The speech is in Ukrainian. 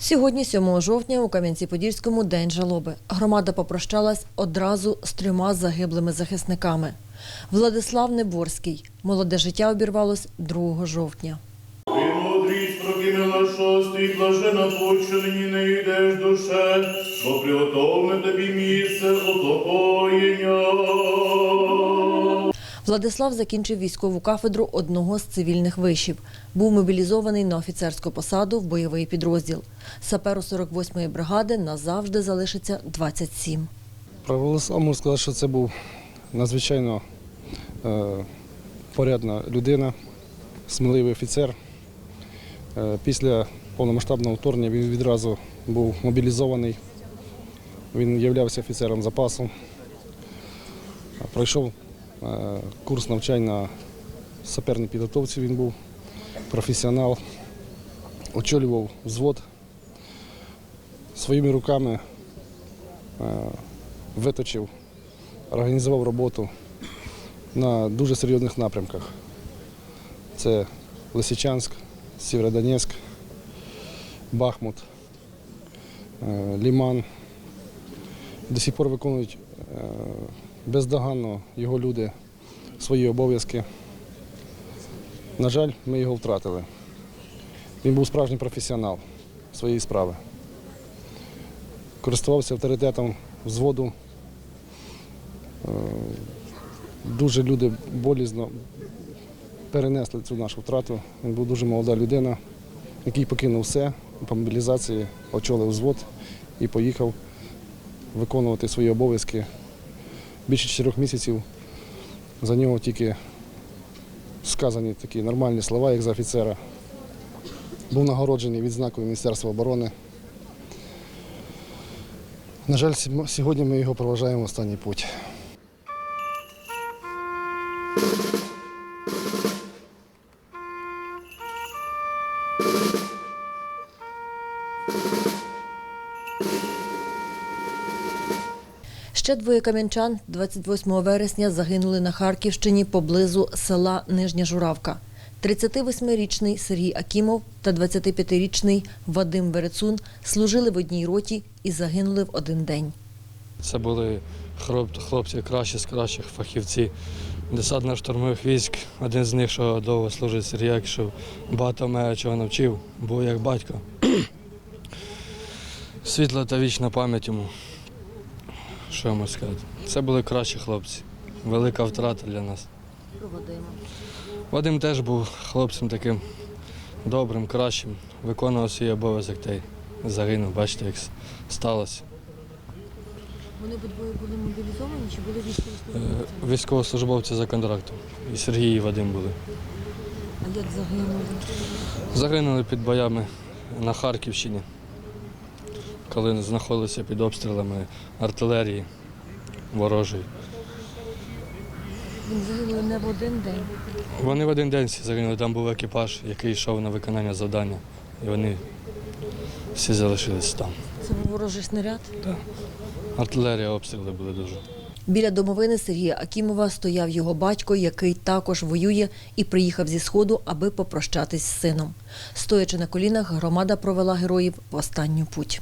Сьогодні, 7 жовтня, у Кам'янці-Подільському день жалоби. Громада попрощалась одразу з трьома загиблими захисниками. Владислав Неборський. Молоде життя обірвалось 2 жовтня. Ти мудрість шостий, блажена путь, не йдеш душе, бо приготовне тобі місце Владислав закінчив військову кафедру одного з цивільних вишів. Був мобілізований на офіцерську посаду в бойовий підрозділ. Саперу 48-ї бригади назавжди залишиться 27. Про Волослав можу сказати, що це був надзвичайно е, порядна людина, сміливий офіцер. Е, після повномасштабного вторгнення він відразу був мобілізований. Він являвся офіцером запасу. Пройшов курс навчання на саперній підготовці. Він був професіонал, очолював взвод своїми руками. е, виточив, організував роботу на дуже серйозних напрямках. Це Лисичанськ, Сєвєродонецьк, Бахмут, е, Ліман. До сих пор виконують е, бездоганно його люди свої обов'язки. На жаль, ми його втратили. Він був справжній професіонал своєї справи. Користувався авторитетом взводу. Е, Дуже люди болізно перенесли цю нашу втрату. Він був дуже молода людина, який покинув все по мобілізації, очолив взвод і поїхав виконувати свої обов'язки. Більше чотирьох місяців за нього тільки сказані такі нормальні слова, як за офіцера. Був нагороджений відзнакою Міністерства оборони. На жаль, сьогодні ми його проважаємо в останній путь. Ще двоє кам'янчан 28 вересня загинули на Харківщині поблизу села Нижня Журавка. 38-річний Сергій Акімов та 25-річний Вадим Верецун служили в одній роті і загинули в один день. Це були хлопці кращі з кращих фахівці десантно-штурмових військ. Один з них, що довго служить Сергій, що багато мене чого навчив, був як батько. Світла та вічна пам'ять йому. Що я можу сказати? Це були кращі хлопці. Велика втрата для нас. Вадим теж був хлопцем таким добрим, кращим, виконував свій обов'язок та й загинув. Бачите, як сталося. Вони обидвоє були мобілізовані чи були Е, Військовослужбовці за контрактом. І Сергій і Вадим були. А як загинули? Загинули під боями на Харківщині, коли знаходилися під обстрілами артилерії ворожої. Загинули не в один день. Вони в один день всі загинули, там був екіпаж, який йшов на виконання завдання. І вони всі залишились там. Це був ворожий снаряд. Артилерія, обстріли були дуже. Біля домовини Сергія Акімова стояв його батько, який також воює і приїхав зі сходу, аби попрощатись з сином. Стоячи на колінах, громада провела героїв в останню путь.